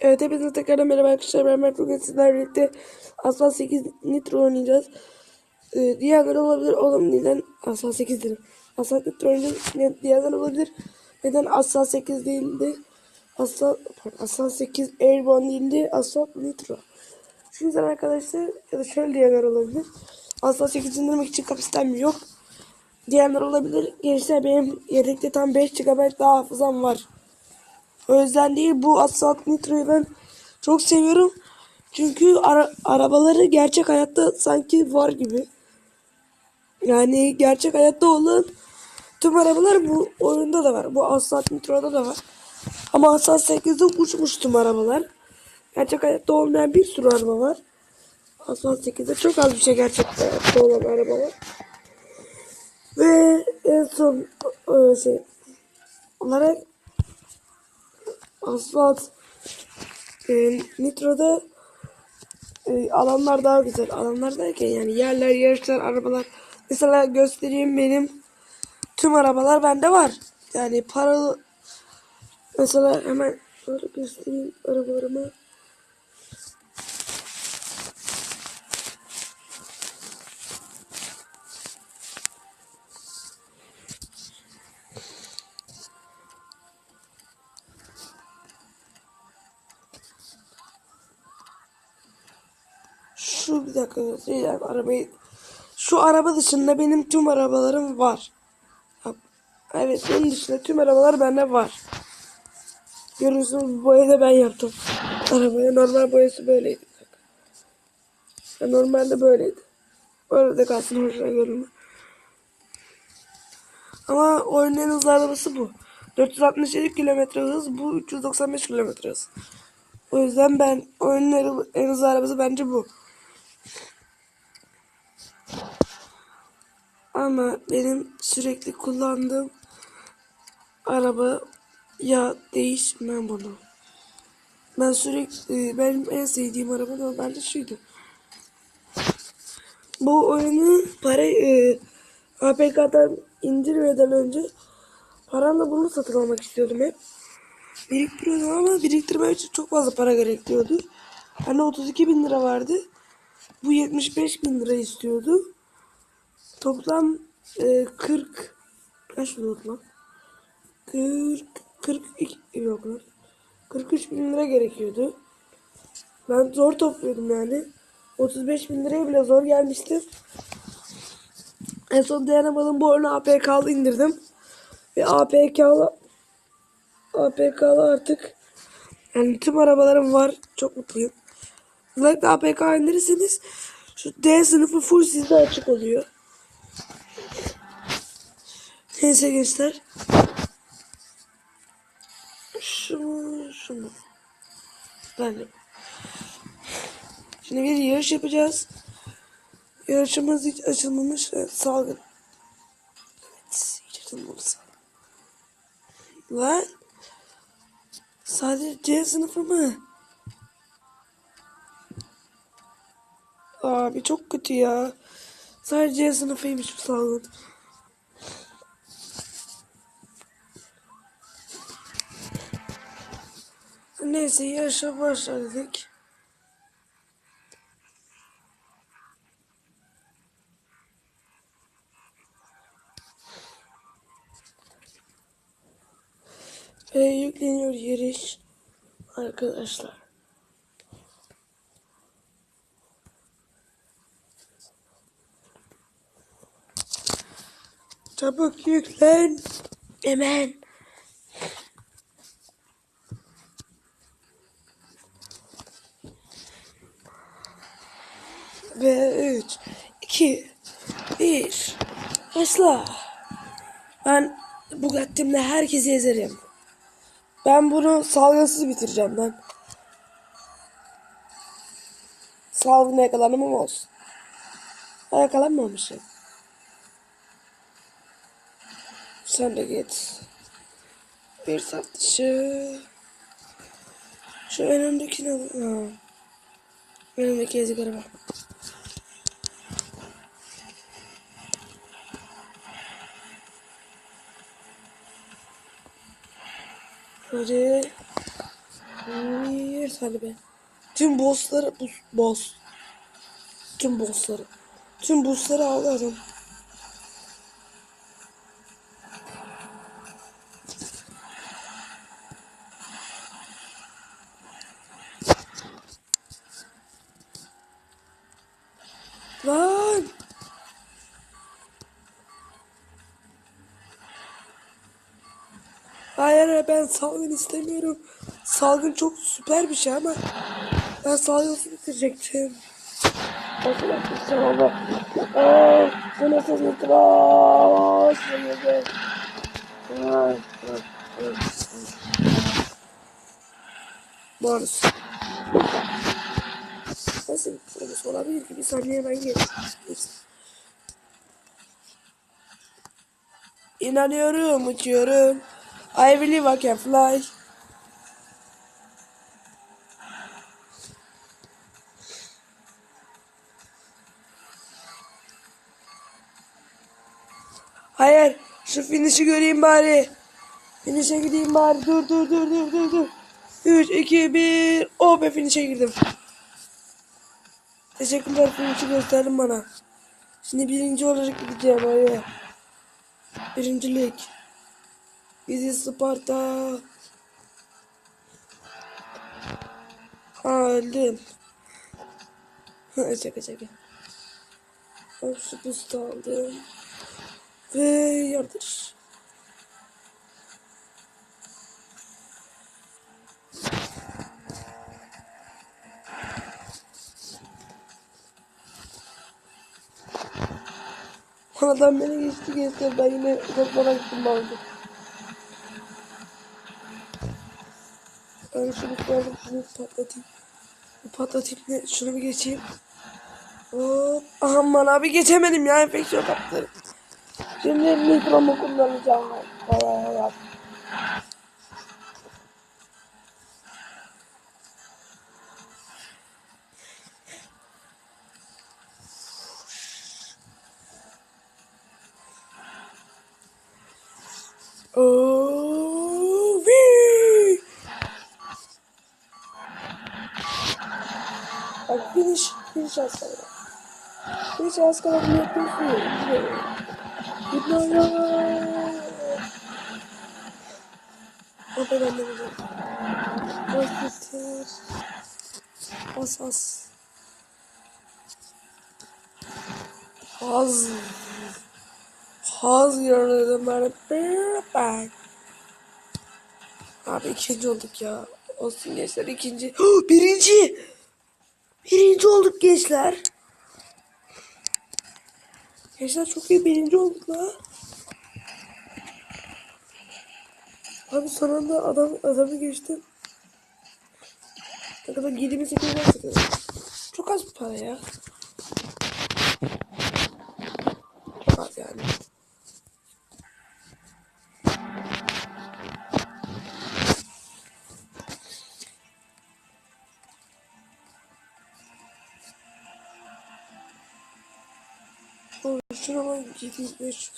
Evet hepinize tekrardan merhaba arkadaşlar. Ben Mert bugün sizlerle birlikte Aslan 8 Nitro oynayacağız. Ee, diğerleri olabilir. Oğlum neden Aslan 8 dedim. Aslan Nitro oynayacağız. Ne- Diğerleri olabilir. Neden Aslan 8 değildi? Aslan, pardon, Aslan 8 Airborne değildi. Aslan Nitro. Şu yüzden arkadaşlar ya da şöyle diyenler olabilir. Aslan 8 indirmek için kapasitem yok. Diyenler olabilir. Gençler benim yedekte tam 5 GB daha hafızam var. O yüzden değil bu Assault Nitro'yu ben çok seviyorum. Çünkü ara- arabaları gerçek hayatta sanki var gibi. Yani gerçek hayatta olan tüm arabalar bu oyunda da var. Bu Assault Nitro'da da var. Ama Assault 8'de uçmuş tüm arabalar. Gerçek hayatta olmayan bir sürü araba var. Assault 8'de çok az bir şey gerçek hayatta olan araba var. Ve en son e, şey olarak Asfalt e, Nitro'da e, alanlar daha güzel. Alanlar derken yani yerler, yarışlar, arabalar. Mesela göstereyim benim tüm arabalar bende var. Yani paralı mesela hemen göstereyim arabalarımı. Bir dakika göstereyim arabayı. Şu araba dışında benim tüm arabalarım var. Evet bunun dışında tüm arabalar bende var. Görüyorsunuz bu boyayı da ben yaptım. Arabaya normal boyası böyleydi. Normalde böyleydi. Böyle de kalsın hoşuna görünme. Ama oyunun en hızlı arabası bu. 467 kilometre hız, bu 395 kilometre hız. O yüzden ben oyunun en hızlı arabası bence bu. Ama benim sürekli kullandığım araba ya değişmem bunu. Ben sürekli benim en sevdiğim araba normalde şuydu. Bu oyunu para e, APK'dan indirmeden önce paramla bunu satın almak istiyordum hep. Biriktiriyordum ama biriktirmek için çok fazla para gerekiyordu. Hani 32 bin lira vardı. Bu 75 bin lira istiyordu. Toplam e, 40 kaç oldu lan? 40 42 yok lan. 43 bin lira gerekiyordu. Ben zor topluyordum yani. 35 bin liraya bile zor gelmişti. En son dayanamadım bu oyunu APK'lı indirdim. Ve APK'lı APK'lı artık yani tüm arabalarım var. Çok mutluyum. Özellikle APK indirirseniz şu D sınıfı full sizde açık oluyor. Neyse gençler. Şu mu? Şu mu? Bence. Şimdi bir yarış yapacağız. Yarışımız hiç açılmamış. Evet, salgın. Evet, hiç açılmamış. Lan. Sadece C sınıfı mı? Abi çok kötü ya. Sadece C sınıfıymış bu salgın. Neyse yarışa başladık. Ve yükleniyor yarış arkadaşlar. Çabuk yüklen. Hemen. Ve 3, 2, 1. Başla. Ben Bugatti'mle herkesi ezerim. Ben bunu salgınsız bitireceğim ben. Salgına yakalanım ama olsun. Ha, Yakalanmamışım. Sen de git. Bir saat dışı. Şu önümdekini al. Ha. Önümdeki ezik araba. Hadi. Bir. Neyse hadi be. Tüm bossları bu boss. Tüm bossları. Tüm bossları aldı adam. Lan! Ben salgın istemiyorum. Salgın çok süper bir şey ama ben salgını bitirecektim. Nasıl yapmışsın ama? Aaa! Bu nasıl bir tıraş? Bonus. Nasıl bonus olabilir ki? Bir saniye ben geç. İnanıyorum, uçuyorum. I believe I can fly. Hayır, şu finish'i göreyim bari. Finish'e gideyim bari. Dur dur dur dur dur dur. 3, 2, 1. Oh be finish'e girdim. Teşekkürler finish'i gösterdin bana. Şimdi birinci olarak gideceğim hayır. Birincilik. Bizi Sparta. Ha öldüm. şaka şaka. Boost aldım. Ve yardır. Adam beni geçti geçti. Ben yine uzatmadan gittim aldım. Ben şunu koyalım, şunu patlatayım. Patlatayım ne? Şunu bir geçeyim. Hop. Aman abi geçemedim ya enfeksiyon kaptı. Şimdi mikromu kullanacağım. Evet. Oh, Bak finish, finish az kaldı. Finish az kaldı yapıyorsun? Gitme ya. O ben anlamadım. Basittir. Bas bas. Haz. Haz yaraladım ben. Ben. Abi ikinci olduk ya. Olsun gençler ikinci. Birinci. Birinci olduk gençler. Gençler çok iyi birinci olduk la. Abi son anda adam, adamı geçtim. Ne kadar 28 lira sıkıyor. Çok az para ya. Bak 7500.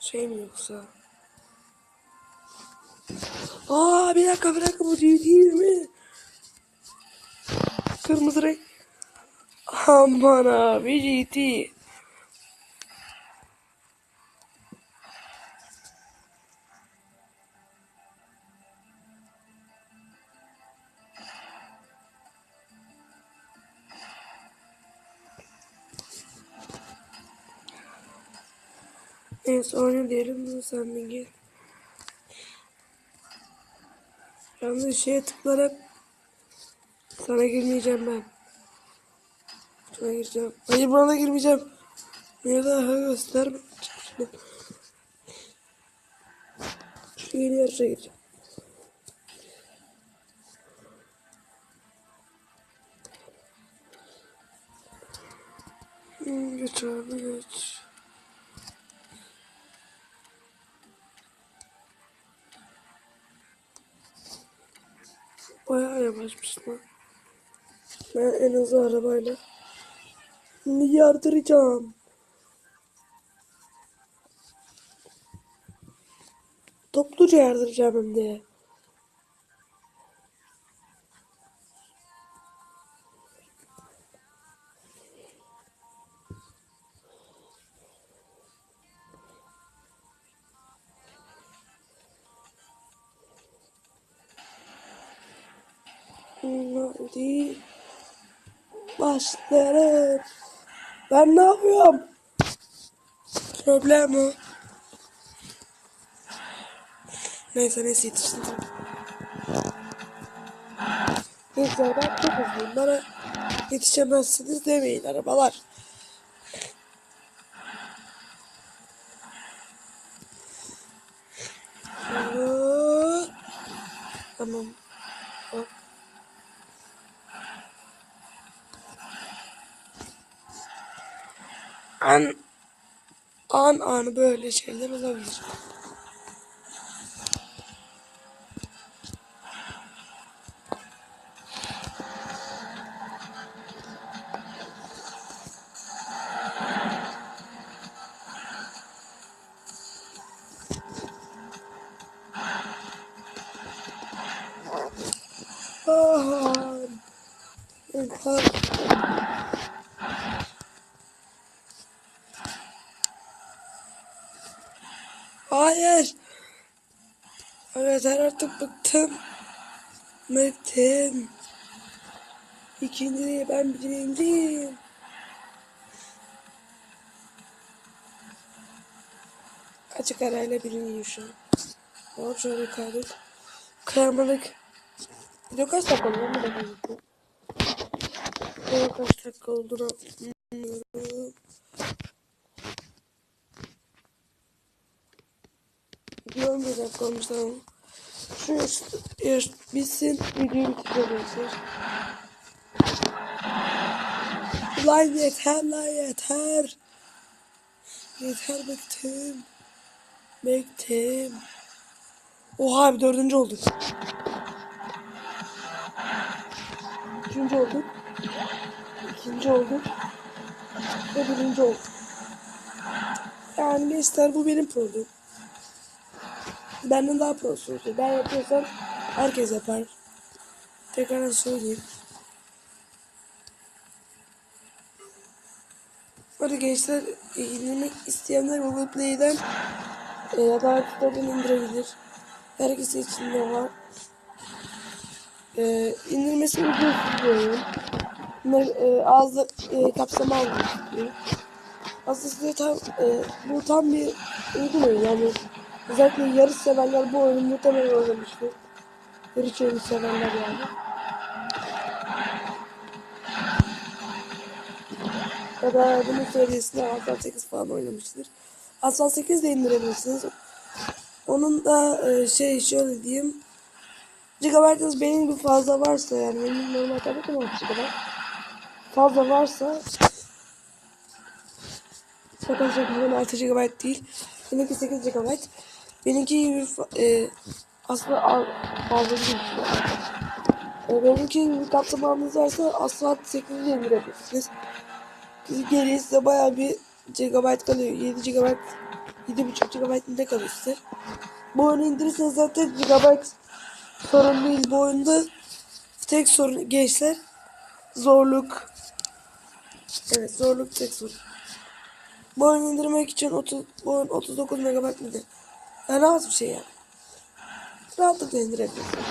Şey mi yoksa? Aa bir dakika bir dakika bu değil, değil mi? Kırmızı renk. Aman abi GT. Neyse oyna diyelim sen bir gel. Yalnız şeye tıklarak sana girmeyeceğim ben. Şuna gireceğim. Hayır buna da girmeyeceğim. Niye daha gösterme. Çık şuna. Şu yeni yarışa gireceğim. Hmm, Geç abi geç. Lan. Ben en hızlı arabayla yardıracağım. Topluca yardıracağım hem de. Başlarım. Ben ne yapıyorum? Problem o. Neyse neyse yetiştim. Neyse ben çok hızlıyım. Bana yetişemezsiniz demeyin arabalar. Aa, Tamam. Hop. An an anı böyle şeyler olabilir. Ah, insan. Hayır. Ben artık bıktım. Bıktım. İkinci ben birinciyim. Açık arayla birinciyim şu an. Hop şöyle kaydık. Kırmadık. Video kaç dakika oldu? Bir dakika gitti. Video kaç dakika olduğunu bilmiyorum. Video 11 dakika olmuş tamam. Şu yaş, bitsin. Videoyu arkadaşlar. Lan yeter lan yeter. Yeter bıktım. Bıktım. Oha abi dördüncü olduk. Üçüncü olduk. İkinci olduk. Ve birinci olduk. Yani gençler bu benim problem. Benden daha prosunuz. Ben yapıyorsam herkes yapar. Tekrar söyleyeyim. Hadi gençler indirmek isteyenler Google Play'den e, ya da kitabını indirebilir. Herkes için de var. E, indirmesi ücretsiz bir e, az e, kapsama almak. Aslında size tam, e, bu tam bir uygun yani. Özellikle yarış severler bu oyunu muhtemelen oynamıştır. Yarış oyunu severler yani. Ya da bunun seviyesinde Aslan 8 falan oynamıştır. Aslan 8 de indirebilirsiniz. Onun da e, şey şöyle diyeyim. Gigabyte'ınız benim gibi fazla varsa yani benim normal tabletim 16 GB. Fazla varsa şaka ben 6 GB değil. Benimki 8 GB. Benimki gibi e, aslında al- fazla değil. Benimki gibi kapsamanız varsa asla 8'i indirebilirsiniz. Geriye size bayağı bir GB kalıyor. 7 GB 7.5 GB ne kalıyor size? Bu oyunu indirirseniz zaten GB sorun değil. Bu oyunda tek sorun gençler zorluk. Evet zorluk tek sorun. Bu oyunu indirmek için 30, bu oyun 39 MB mıydı? Yani az bir şey yani. Rahatlıkla indirebilirsiniz.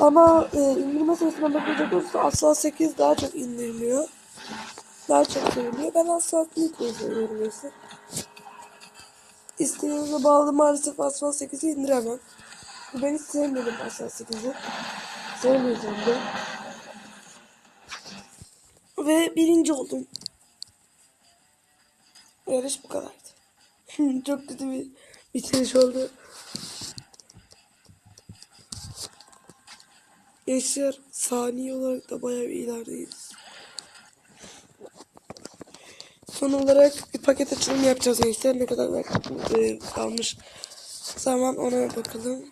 Ama e, indirme sayısına bakacak olursa Asla 8 daha çok indiriliyor. Daha çok seviliyor. Ben Asla Nitro'yu seviyorum mesela. İsteğinize bağlı maalesef Asla 8'i indiremem. Ben hiç sevmedim Asla 8'i. Sevmeyeceğim de. Ve birinci oldum. Yarış bu kadardı. Çok kötü bir bitiriş oldu. Gençler saniye olarak da bayağı bir ilerideyiz. Son olarak bir paket açılımı yapacağız gençler. Ne kadar e, kalmış zaman ona bakalım.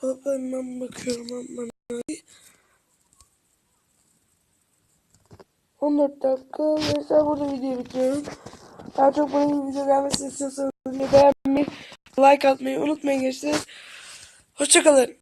Hop hemen bakıyorum hemen. 14 dakika. Gençler burada videoyu bitiriyorum. Daha çok böyle bir video gelmesini istiyorsanız beğenmeyi, like atmayı unutmayın gençler. Hoşçakalın.